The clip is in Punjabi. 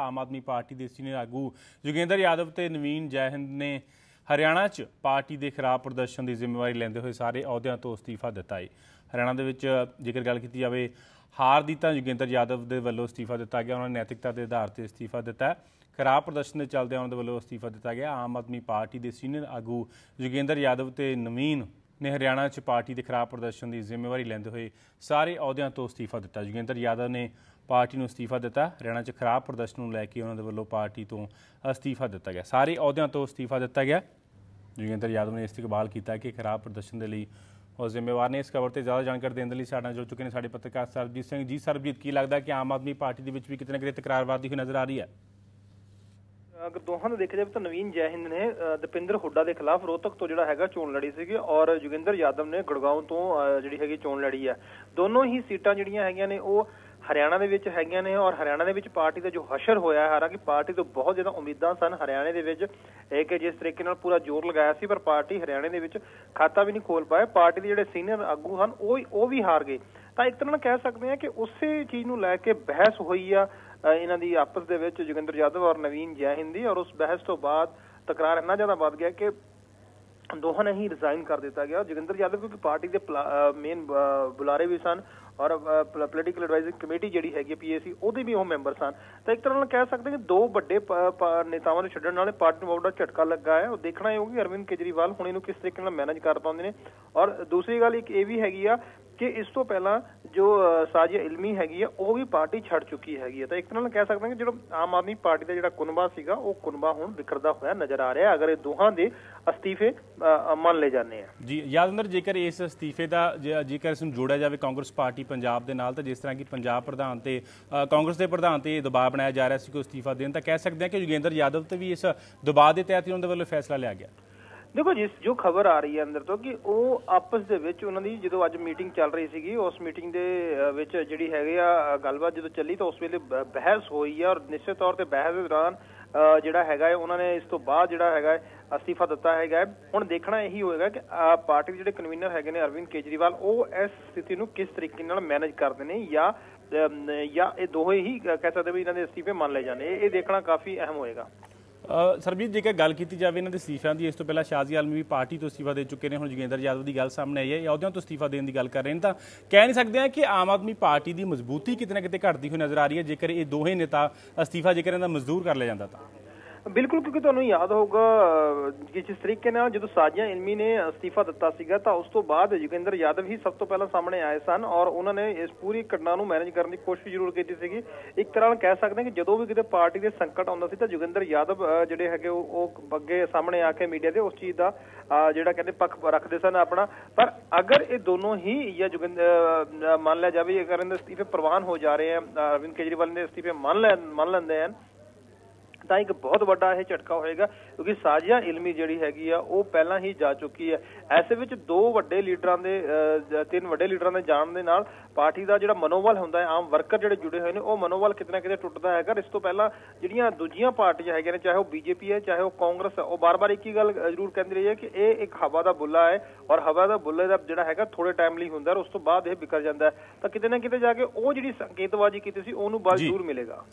ਆਮ ਆਦਮੀ ਪਾਰਟੀ ਦੇ ਸੀਨੀਅਰ ਆਗੂ ਜੋਗਿੰਦਰ ਯਾਦਵ ਤੇ ਨਵੀਨ ਜੈਹਿੰਦ ਨੇ ਹਰਿਆਣਾ 'ਚ ਪਾਰਟੀ ਦੇ ਖਰਾਬ ਪ੍ਰਦਰਸ਼ਨ ਦੀ ਜ਼ਿੰਮੇਵਾਰੀ ਲੈਂਦੇ ਹੋਏ ਸਾਰੇ ਅਹੁਦਿਆਂ ਤੋਂ ਅਸਤੀਫਾ ਦਿੱਤਾ ਹੈ ਹਰਿਆਣਾ ਦੇ ਵਿੱਚ ਜੇਕਰ ਗੱਲ ਕੀਤੀ ਜਾਵੇ, ਹਾਰ ਦੀ ਤਾਂ ਜੋਗਿੰਦਰ ਯਾਦਵ ਦੇ ਵੱਲੋਂ ਅਸਤੀਫਾ ਦਿੱਤਾ ਗਿਆ, ਉਹਨਾਂ ਨੇ ਨੈਤਿਕਤਾ ਦੇ ਆਧਾਰ ਤੇ ਅਸਤੀਫਾ ਦਿੱਤਾ ਖਰਾਬ ਪ੍ਰਦਰਸ਼ਨ ਦੇ ਚੱਲਦੇ ਉਹਨਾਂ ਦੇ ਵੱਲੋਂ ਅਸਤੀਫਾ ਦਿੱਤਾ ਗਿਆ। ਆਮ ਆਦਮੀ ਪਾਰਟੀ ਦੇ ਸੀਨੀਅਰ ਆਗੂ ਜੋਗਿੰਦਰ ਯਾਦਵ ਤੇ ਨਵੀਨ ਨੇ ਹਰਿਆਣਾ 'ਚ ਪਾਰਟੀ ਦੇ ਖਰਾਬ ਪ੍ਰਦਰਸ਼ਨ ਦੀ ਜ਼ਿੰਮੇਵਾਰੀ ਲੈਂਦੇ ਹੋਏ ਸਾਰੇ ਅਹੁਦਿਆਂ ਤੋਂ ਅਸਤੀਫਾ ਦਿੱਤਾ। ਜੋਗਿੰਦਰ ਯਾਦਵ ਨੇ ਪਾਰਟੀ ਨੂੰ ਅਸਤੀਫਾ ਦਿੱਤਾ। ਹਰਿਆਣਾ 'ਚ ਖਰਾਬ ਪ੍ਰਦਰਸ਼ਨ ਨੂੰ ਲੈ ਕੇ ਉਹਨਾਂ ਦੇ ਵੱਲੋਂ ਪਾਰਟੀ ਤੋਂ ਅਸਤੀਫਾ ਦਿੱਤਾ ਗਿਆ। ਸਾਰੇ ਅਹੁਦਿਆਂ ਤੋਂ ਅਸਤੀਫਾ ਦਿੱਤਾ ਗਿਆ। ਜੋਗਿੰਦਰ ਯਾਦਵ ਨੇ ਇਸਤਕਬਾਲ ਕੀਤਾ ਕਿ ਖਰਾਬ ਪ੍ਰਦਰਸ਼ਨ ਦੇ ਲਈ ਉਹ ਜ਼ਿੰਮੇਵਾਰ ਨੇ। ਇਸ ਖਬਰ ਤੇ ਜ਼ਿਆਦਾ ਜਾਣਕਾਰੀ ਦੇਣ ਦੇ ਲਈ ਸਾਡੇ ਨਾਲ ਜੁੜ ਚੁੱਕੇ ਨੇ ਸਾਡੇ ਪੱਤਰਕਾਰ ਸਰਬਜੀਤ ਸਿੰਘ। ਜੀ ਸਰਬਜੀਤ, ਕੀ ਲੱਗਦਾ ਕਿ ਆਮ ਆਦਮੀ ਪਾਰਟੀ ਦੇ ਵਿੱਚ ਵੀ ਕਿਤੇ ਨਾ ਕਿਤੇ ਤਕਰਾਰਵਾਦੀ ਹੋਈ ਨਜ਼ਰ ਆ ਰਹੀ ਹੈ? ਅਗਰ ਦੋਹਾਂ ਨੂੰ ਦੇਖਿਆ ਜਾਵੇ ਤਾਂ ਨਵੀਨ ਜੈਹਿੰਦ ਨੇ ਦਪਿੰਦਰ ਹੁੱਡਾ ਦੇ ਖਿਲਾਫ ਰੋਹਤਕ ਤੋਂ ਜਿਹੜਾ ਹੈਗਾ ਚੋਣ ਲੜੀ ਸੀਗੀ ਔਰ ਜੋਗਿੰਦਰ ਯਾਦਵ ਨੇ ਗੁੜਗਾਉਂ ਤੋਂ ਜਿਹੜੀ ਹੈਗੀ ਚੋਣ ਲੜੀ ਹੈ ਦੋਨੋਂ ਹੀ ਸੀਟਾਂ ਜਿਹੜੀਆਂ ਹੈਗੀਆਂ ਨੇ, ਉਹ ਹਰਿਆਣਾ ਦੇ ਵਿੱਚ ਹੈਗੀਆਂ ਨੇ ਔਰ ਹਰਿਆਣਾ ਦੇ ਵਿੱਚ ਪਾਰਟੀ ਦਾ ਜੋ ਹਸ਼ਰ ਹੋਇਆ ਹੈ, ਹਾਲਾਂਕਿ ਪਾਰਟੀ ਤੋਂ ਬਹੁਤ ਜ਼ਿਆਦਾ ਉਮੀਦਾਂ ਸਨ ਹਰਿਆਣੇ ਦੇ ਵਿੱਚ, ਇਹ ਕਿ ਜਿਸ ਤਰੀਕੇ ਨਾਲ ਪੂਰਾ ਜ਼ੋਰ ਲਗਾਇਆ ਸੀ, ਪਰ ਪਾਰਟੀ ਹਰਿਆਣੇ ਦੇ ਵਿੱਚ ਖਾਤਾ ਵੀ ਨਹੀਂ ਖੋਲ ਪਾਏ। ਪਾਰਟੀ ਦੇ ਜਿਹੜੇ ਸੀਨੀਅਰ ਆਗੂ ਹਨ, ਉਹ ਉਹ ਵੀ ਹਾਰ ਗਏ। ਤਾਂ ਇੱਕ ਤਰ੍ਹਾਂ ਨਾਲ ਕਹਿ ਸਕਦੇ ਹਾਂ ਕਿ ਉਸੇ ਚੀਜ਼ ਨੂੰ ਲੈ ਕੇ ਬਹਿਸ ਹੋਈ ਆ ਇਹਨਾਂ ਦੀ ਆਪਸ ਦੇ ਵਿੱਚ ਜੋਗਿੰਦਰ ਯਾਦਵ ਔਰ ਨਵੀਨ ਜੈਹਿੰਦ ਦੀ ਔਰ ਉਸ ਬਹਿਸ ਤੋਂ ਬਾਅਦ ਤਕਰਾਰ ਇੰਨਾ ਜ਼ਿਆਦਾ ਵੱਧ ਗਿਆ ਕਿ ਦੋਹਾਂ ਨੇ ਹੀ ਰਿਜ਼ਾਈਨ ਕਰ ਦਿੱਤਾ ਗਿਆ। ਜੋਗਿੰਦਰ ਯਾਦਵ ਕਿਉਂਕਿ ਪਾਰਟੀ ਦੇ ਮੇਨ ਬੁਲਾਰੇ ਵੀ ਸਨ ਔਰ ਪੋਲੀਟੀਕਲ ਐਡਵਾਈਜ਼ਿੰਗ ਕਮੇਟੀ ਜਿਹੜੀ ਹੈਗੀ ਪੀਏਸੀ ਉਹਦੇ ਵੀ ਉਹ ਮੈਂਬਰ ਸਨ। ਤਾਂ ਇੱਕ ਤਰ੍ਹਾਂ ਨਾਲ ਕਹਿ ਸਕਦੇ ਕਿ ਦੋ ਵੱਡੇ ਨੇਤਾਵਾਂ ਨੂੰ ਛੱਡਣ ਨਾਲੇ ਪਾਰਟੀ ਨੂੰ ਬਹੁਤ ਝਟਕਾ ਲੱਗਾ ਹੈ। ਉਹ ਦੇਖਣਾ ਇਹ ਹੋਊਗਾ ਕਿ ਅਰਵਿੰਦ ਕੇਜਰੀਵਾਲ ਹੁਣ ਇਹਨੂੰ ਕਿਸ ਤਰੀਕੇ ਨਾਲ ਮੈਨੇਜ ਕਰ ਪਾਉਂਦੇ ਨੇ। ਔਰ ਦੂਸਰੀ ਗੱਲ ਇੱਕ ਇਹ ਵੀ ਹੈਗੀ ਆ ਕਿ ਇਸ ਤੋਂ ਪਹਿਲਾਂ ਜੋ ਅ, ਇਲਮੀ ਹੈਗੀ ਆ ਉਹ ਵੀ ਪਾਰਟੀ ਛੱਡ ਚੁੱਕੀ ਹੈਗੀ ਹੈ। ਤਾਂ ਇੱਕ ਤਰ੍ਹਾਂ ਨਾਲ ਕਹਿ ਸਕਦੇ ਹਾਂ ਕਿ ਜਿਹੜਾ ਆਮ ਆਦਮੀ ਪਾਰਟੀ ਦਾ ਜਿਹੜਾ ਕੁਨਬਾ ਸੀਗਾ ਉਹ ਕੁਨਬਾ ਹੁਣ ਵਿਖਰਦਾ ਹੋਇਆ ਨਜ਼ਰ ਆ ਰਿਹਾ। ਅਗਰ ਇਹ ਦੋਹਾਂ ਦੇ ਅਸਤੀਫੇ ਮੰਨ ਲਏ ਜਾਂਦੇ ਆ। ਜੀ ਯਾਦਵਿੰਦਰ ਜੇਕਰ ਇਸ ਅਸਤੀਫੇ ਦਾ ਜੇਕਰ ਇਸ ਨੂੰ ਜੋੜਿਆ ਜਾਵੇ ਕਾਂਗਰਸ ਪਾਰਟੀ ਪੰਜਾਬ ਦੇ ਨਾਲ ਤਾਂ ਜਿਸ ਤਰ੍ਹਾਂ ਕਿ ਪੰਜਾਬ ਪ੍ਰਧਾਨ ਤੇ ਕਾਂਗਰਸ ਦੇ ਪ੍ਰਧਾਨ ਤੇ ਦਬਾਅ ਬਣਾਇਆ ਜਾ ਰਿਹਾ ਸੀ ਕਿ ਅਸਤੀਫਾ ਦੇਣ ਤਾਂ ਕਹਿ ਸਕਦੇ ਹਾਂ ਕਿ ਜੋਗਿੰਦਰ ਯਾਦਵ ਤੇ ਵੀ ਇਸ ਦਬਾਅ ਦੇ ਤਹਿਤ ਹੀ ਉਹਨਾਂ ਦੇ ਵੱਲੋਂ ਫੈਸਲਾ ਲਿਆ ਗਿਆ। ਦੇਖੋ ਜਿਸ ਜੋ ਖਬਰ ਆ ਰਹੀ ਹੈ ਅੰਦਰ ਤੋਂ ਕਿ ਉਹ ਆਪਸ ਦੇ ਵਿੱਚ ਉਹਨਾਂ ਦੀ ਜਦੋਂ ਅੱਜ ਮੀਟਿੰਗ ਚੱਲ ਰਹੀ ਸੀਗੀ, ਉਸ ਮੀਟਿੰਗ ਦੇ ਵਿੱਚ ਜਿਹੜੀ ਹੈਗੇ ਆ ਗੱਲਬਾਤ ਜਦੋਂ ਚੱਲੀ ਤਾਂ ਉਸ ਵੇਲੇ ਬਹਿਸ ਹੋਈ ਆ ਔਰ ਨਿਸ਼ਚਿਤ ਤੌਰ ਤੇ ਬਹਿਸ ਦੇ ਦੌਰਾਨ ਜਿਹੜਾ ਹੈਗਾ ਹੈ, ਉਹਨਾਂ ਨੇ ਇਸ ਤੋਂ ਬਾਅਦ ਜਿਹੜਾ ਹੈਗਾ ਅਸਤੀਫਾ ਦਿੱਤਾ ਹੈਗਾ ਹੈ। ਹੁਣ ਦੇਖਣਾ ਇਹੀ ਹੋਏਗਾ ਕਿ ਪਾਰਟੀ ਦੇ ਜਿਹੜੇ ਕਨਵੀਨਰ ਹੈਗੇ ਨੇ ਅਰਵਿੰਦ ਕੇਜਰੀਵਾਲ, ਉਹ ਇਸ ਸਥਿਤੀ ਨੂੰ ਕਿਸ ਤਰੀਕੇ ਨਾਲ ਮੈਨੇਜ ਕਰਦੇ ਨੇ ਜਾਂ ਜਾਂ ਇਹ ਦੋਹੇ ਹੀ ਕਹਿ ਸਕਦੇ ਵੀ ਇਹਨਾਂ ਦੇ ਅਸਤੀਫੇ ਮੰਨ ਲਏ ਜਾਣੇ ਇਹ ਦੇਖਣਾ ਕਾਫੀ ਅਹਿਮ ਹੋਏਗਾ ਸਰਬਜੀਤ, ਜੇਕਰ ਗੱਲ ਕੀਤੀ ਜਾਵੇ ਇਹਨਾਂ ਦੇ ਅਸਤੀਫਿਆਂ ਦੀ, ਇਸ ਤੋਂ ਪਹਿਲਾਂ ਸ਼ਾਜ਼ੀ ਆਲਮੀ ਵੀ ਪਾਰਟੀ ਤੋਂ ਅਸਤੀਫਾ ਦੇ ਚੁੱਕੇ ਨੇ। ਹੁਣ ਜੋਗਿੰਦਰ ਯਾਦਵ ਦੀ ਗੱਲ ਸਾਹਮਣੇ ਆਈ ਹੈ, ਇਹ ਅਹੁਦਿਆਂ ਤੋਂ ਅਸਤੀਫਾ ਦੇਣ ਦੀ ਗੱਲ ਕਰ ਰਹੇ ਨੇ। ਤਾਂ ਕਹਿ ਨਹੀਂ ਸਕਦੇ ਆ ਕਿ ਆਮ ਆਦਮੀ ਪਾਰਟੀ ਦੀ ਮਜ਼ਬੂਤੀ ਕਿਤੇ ਨਾ ਕਿਤੇ ਘਟਦੀ ਹੋਈ ਨਜ਼ਰ ਆ ਰਹੀ ਹੈ, ਜੇਕਰ ਇਹ ਦੋਹੇ ਨੇਤਾ ਅਸਤੀਫਾ ਜੇਕਰ ਇਹਨਾਂ ਦਾ ਮਜ਼ਦੂਰ ਕਰ ਲਿਆ ਜਾਂਦਾ ਤਾਂ। ਬਿਲਕੁਲ, ਕਿਉਂਕਿ ਤੁਹਾਨੂੰ ਯਾਦ ਹੋਊਗਾ ਕਿ ਜਿਸ ਤਰੀਕੇ ਨਾਲ ਜਦੋਂ ਸਾਜੀਆਂ ਇਲਮੀ ਨੇ ਅਸਤੀਫਾ ਦਿੱਤਾ ਸੀਗਾ, ਤਾਂ ਉਸ ਤੋਂ ਬਾਅਦ ਜੋਗਿੰਦਰ ਯਾਦਵ ਹੀ ਸਭ ਤੋਂ ਪਹਿਲਾਂ ਸਾਹਮਣੇ ਆਏ ਸਨ ਔਰ ਉਹਨਾਂ ਨੇ ਇਸ ਪੂਰੀ ਘਟਨਾ ਨੂੰ ਮੈਨੇਜ ਕਰਨ ਦੀ ਕੋਸ਼ਿਸ਼ ਜ਼ਰੂਰ ਕੀਤੀ ਸੀਗੀ। ਇੱਕ ਤਰ੍ਹਾਂ ਨਾਲ ਕਹਿ ਸਕਦੇ ਹਾਂ ਕਿ ਜਦੋਂ ਵੀ ਕਿਤੇ ਪਾਰਟੀ ਦੇ ਸੰਕਟ ਆਉਂਦਾ ਸੀ ਤਾਂ ਜੋਗਿੰਦਰ ਯਾਦਵ ਜਿਹੜੇ ਹੈਗੇ ਉਹ ਅੱਗੇ ਸਾਹਮਣੇ ਆ ਕੇ ਮੀਡੀਆ ਦੇ ਉਸ ਚੀਜ਼ ਦਾ ਜਿਹੜਾ ਕਹਿੰਦੇ ਪੱਖ ਰੱਖਦੇ ਸਨ ਆਪਣਾ। ਪਰ ਅਗਰ ਇਹ ਦੋਨੋਂ ਹੀ ਜਾਂ ਜੋਗਿੰਦਰ ਮੰਨ ਲਿਆ ਜਾਵੇ, ਅਗਰ ਇਹਨਾਂ ਦੇ ਅਸਤੀਫੇ ਪ੍ਰਵਾਨ ਹੋ ਜਾ ਰਹੇ ਹਨ ਅਰਵਿੰਦ ਕੇਜਰੀਵਾਲ ਦੇ ਅਸਤੀਫੇ ਮੰਨ ਲੈ, ਮੰਨ ਲੈਂਦੇ ਹਨ ਤਾਂ ਇੱਕ ਬਹੁਤ ਵੱਡਾ ਇਹ ਝਟਕਾ ਹੋਏਗਾ ਕਿਉਂਕਿ ਸਾਜੀਆ ਇਲਮੀ ਜਿਹੜੀ ਹੈਗੀ ਆ ਉਹ ਪਹਿਲਾਂ ਹੀ ਜਾ ਚੁੱਕੀ ਹੈ। ਐਸੇ ਵਿੱਚ ਦੋ ਵੱਡੇ ਲੀਡਰਾਂ ਦੇ ਤਿੰਨ ਵੱਡੇ ਲੀਡਰਾਂ ਦੇ ਜਾਣ ਦੇ ਨਾਲ ਪਾਰਟੀ ਦਾ ਜਿਹੜਾ ਮਨੋਬਲ ਹੁੰਦਾ ਹੈ ਆਮ ਵਰਕਰ ਜਿਹੜੇ ਜੁੜੇ ਹੋਏ ਨੇ ਉਹ ਮਨੋਬਲ ਕਿਤੇ ਨਾ ਕਿਤੇ ਟੁੱਟਦਾ ਹੈਗਾ ਇਸ ਤੋਂ ਪਹਿਲਾਂ ਜਿਹੜੀਆਂ ਦੂਜੀਆਂ ਪਾਰਟੀਆਂ ਹੈਗੀਆਂ ਨੇ ਚਾਹੇ ਉਹ ਬੀਜੇਪੀ ਹੈ ਚਾਹੇ ਉਹ ਕਾਂਗਰਸ ਹੈ ਉਹ ਬਾਰ-ਬਾਰ ਇੱਕ ਹੀ ਗੱਲ ਜ਼ਰੂਰ ਕਹਿੰਦੀ ਰਹੀ ਹੈ ਕਿ ਇਹ ਇੱਕ ਹਵਾ ਦਾ ਬੁੱਲਾ ਹੈ ਔਰ ਹਵਾ ਦਾ ਬੁੱਲੇ ਦਾ ਜਿਹੜਾ ਹੈਗਾ ਥੋੜੇ ਟਾਈਮ ਲਈ ਹੁੰਦਾ ਹੈ ਔਰ ਉਸ ਤੋਂ ਬਾਅਦ ਇਹ ਵਿਕਰ ਜਾਂਦਾ ਹੈ। ਤਾਂ ਕਿਤੇ ਨਾ ਕਿਤੇ ਜਾ ਕੇ ਉਹ ਜਿਹੜੀ ਸੰਕੇਤਬਾਜ਼ੀ ਕੀਤੀ ਸੀ ਉਹਨੂੰ ਬਲ ਜੀ। ਜ਼ਰੂਰ ਮਿਲੇਗਾ।